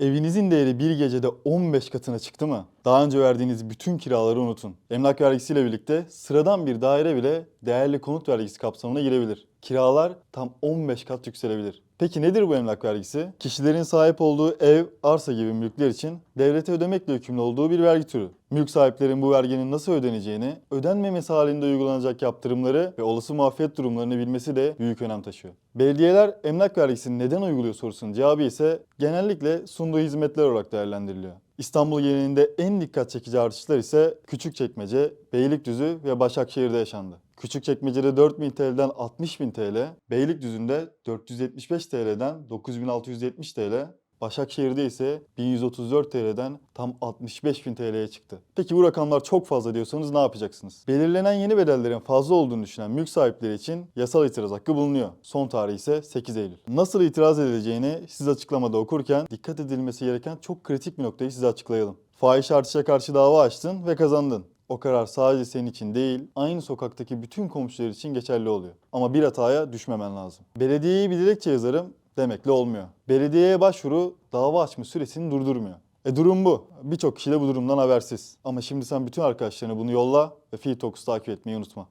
Evinizin değeri bir gecede 15 katına çıktı mı? Daha önce verdiğiniz bütün kiraları unutun. Emlak vergisiyle birlikte sıradan bir daire bile değerli konut vergisi kapsamına girebilir. Kiralar tam 15 kat yükselebilir. Peki nedir bu emlak vergisi? Kişilerin sahip olduğu ev, arsa gibi mülkler için devlete ödemekle yükümlü olduğu bir vergi türü. Mülk sahiplerin bu verginin nasıl ödeneceğini, ödenmemesi halinde uygulanacak yaptırımları ve olası muafiyet durumlarını bilmesi de büyük önem taşıyor. Belediyeler emlak vergisini neden uyguluyor sorusunun cevabı ise genellikle sunduğu hizmetler olarak değerlendiriliyor. İstanbul genelinde en dikkat çekici artışlar ise Küçükçekmece, Beylikdüzü ve Başakşehir'de yaşandı. Küçükçekmece'de 4000 TL'den 60.000 TL, Beylikdüzü'nde 475 TL'den 9670 TL, Başakşehir'de ise 1134 TL'den tam 65.000 TL'ye çıktı. Peki bu rakamlar çok fazla diyorsanız ne yapacaksınız? Belirlenen yeni bedellerin fazla olduğunu düşünen mülk sahipleri için yasal itiraz hakkı bulunuyor. Son tarih ise 8 Eylül. Nasıl itiraz edileceğini siz açıklamada okurken dikkat edilmesi gereken çok kritik bir noktayı size açıklayalım. Fahiş artışa karşı dava açtın ve kazandın. O karar sadece senin için değil, aynı sokaktaki bütün komşular için geçerli oluyor. Ama bir hataya düşmemen lazım. Belediyeye bir dilekçe yazarım demekle olmuyor. Belediyeye başvuru dava açma süresini durdurmuyor. E durum bu. Birçok kişi de bu durumdan habersiz. Ama şimdi sen bütün arkadaşlarına bunu yolla ve Talks'u takip etmeyi unutma.